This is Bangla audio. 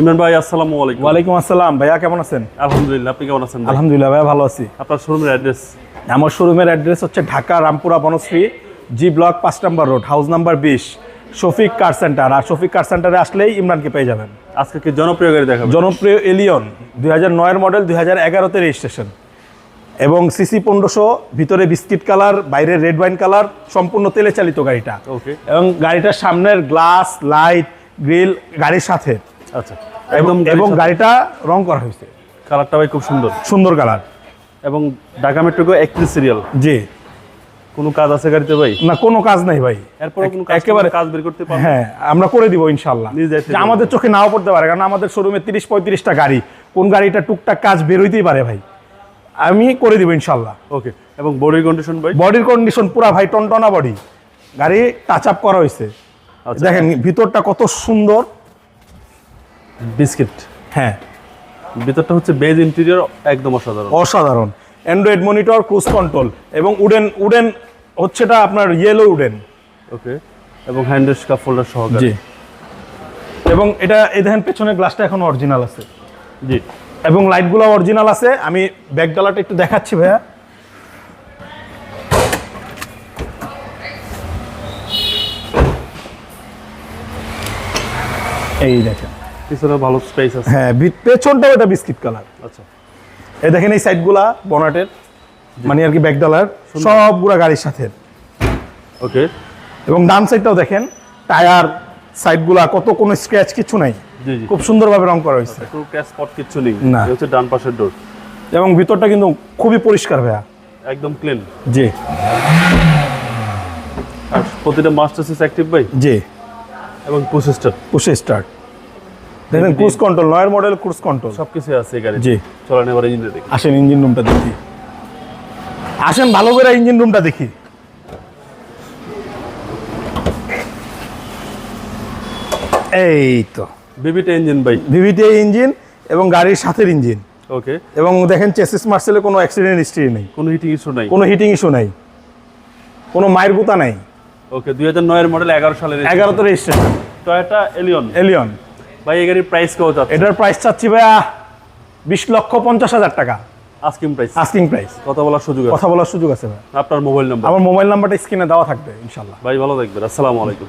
ইমরান ভাই আসসালামু আলাইকুম। ওয়ালাইকুম আসসালাম। ভাইয়া কেমন আছেন? আলহামদুলিল্লাহ আপনি কেমন আছেন আলহামদুলিল্লাহ ভাইয়া ভালো আছি। আপনার শোরুমের অ্যাড্রেস আমার শোরুমের অ্যাড্রেস হচ্ছে ঢাকা রামপুরা বনশ্রী জি ব্লক পাঁচ নাম্বার রোড হাউস নাম্বার বিশ শফিক কার সেন্টার আর শফিক কার সেন্টারে আসলেই ইমরানকে পেয়ে যাবেন। আজকে কি জনপ্রিয় গাড়ি দেখাবেন? জনপ্রিয় এলিয়ন দুই হাজার নয়ের মডেল দুই হাজার এগারোতে রেজিস্ট্রেশন এবং সিসি পনেরোশো ভিতরে বিস্কিট কালার বাইরে রেড ওয়াইন কালার সম্পূর্ণ তেলে চালিত গাড়িটা। ওকে এবং গাড়িটার সামনের গ্লাস লাইট গ্রিল গাড়ির সাথে। আচ্ছা। এবং একদম এবং গাড়িটা রং করা হয়েছে। কালারটা ভাই খুব সুন্দর। সুন্দর কালার। এবং ঢাকা মেট্রোকে একত্রিশ সিরিয়াল জি। কোনো কাজ আছে গাড়িতে ভাই? না কোনো কাজ নাই ভাই। এরপরে কোনো একেবারে কাজ বের করতে পারবেন হ্যাঁ আমরা করে দিব ইনশাল্লাহ। আমাদের চোখে নাও পড়তে পারে কারণ আমাদের শোরুমে তিরিশ পঁয়ত্রিশটা গাড়ি। কোন গাড়িটা টুকটাক কাজ বেরোইতেই পারে ভাই। আমি করে দিব ইনশাল্লাহ। ওকে এবং বডির কন্ডিশন ভাই? বডির কন্ডিশন পুরা ভাই টনটনা বডি গাড়ি টাচ আপ করা হয়েছে। আচ্ছা। দেখেন ভিতরটা কত সুন্দর। বিস্কিট। হ্যাঁ। ভিতরটা হচ্ছে বেজ ইন্টেরিয়র একদম অসাধারণ। অসাধারণ। অ্যান্ড্রয়েড মনিটর ক্রুজ কন্ট্রোল এবং উডেন উডেন হচ্ছে এটা আপনার ইয়েলো উডেন ওকে এবং হ্যান্ডেল কাপ ফোল্ডার সহকারে। এবং এটা এই দেখেন পেছনের গ্লাসটা এখন অরিজিনাল আছে। জি। এবং লাইটগুলো অরিজিনাল আছে। আমি ব্যাক ডালাটা একটু দেখাচ্ছি ভাইয়া। এই দেখেন। পিছনে ভালো স্পেস আছে। হ্যাঁ পেছনটাও এটা বিস্কিট কালার আচ্ছা। এই দেখেন এই সাইডগুলা বনাটের মানে আর কি ব্যাক ডালার সবগুলা গাড়ির সাথে। ওকে। এবং ডান সাইডটাও দেখেন টায়ার সাইডগুলা কত কোনো স্ক্র্যাচ কিছু নাই। খুব সুন্দরভাবে রং করা হয়েছে। কোনো ক্যাশ স্পট কিচ্ছু নেই। না। হচ্ছে ডান পাশের ডোর এবং ভিতরটা কিন্তু খুবই পরিষ্কার ভাইয়া। একদম ক্লিন জি। আর প্রতিটা মাস্টার সিস অ্যাক্টিভ ভাই? জি। এবং প্রসেসটার পুষে স্টার্ট দেখেন ক্রুজ কন্ট্রোল নয়ের মডেল ক্রুজ কন্ট্রোল সব কিছু আছে গাড়ি জি। চলেন এবার ইঞ্জিনে দেখি। আসেন ইঞ্জিন রুমটা দেখি। আসেন ভালো করে ইঞ্জিন রুমটা দেখি। এই তো। বিবিটা ইঞ্জিন ভাই। ভিভিটি ইঞ্জিন এবং গাড়ির সাথের ইঞ্জিন ওকে এবং দেখেন চেসিস মার্সেলে কোনো অ্যাক্সিডেন্ট হিস্ট্রি নেই। কোনো হিটিং ইস্যু নাই। কোনো হিটিং ইস্যু নাই। কোনো মায়ের গুতা নাই। ওকে দুই হাজার নয়ের মডেল এগারো সালের এগারোতে রেজিস্ট্রেশন টয়োটা এলিয়ন এলিয়ন ভাই এই গাড়ির প্রাইস কত এটার প্রাইস চাচ্ছি ভাইয়া বিশ লক্ষ পঞ্চাশ হাজার টাকা। আস্কিং প্রাইস আস্কিং প্রাইস কথা বলার সুযোগ আছে। কথা বলার সুযোগ আছে ভাই আপনার মোবাইল নাম্বার আমার মোবাইল নাম্বারটা স্ক্রিনে দেওয়া থাকবে ইনশাল্লাহ ভাই ভালো থাকবেন। আসসালামু আলাইকুম।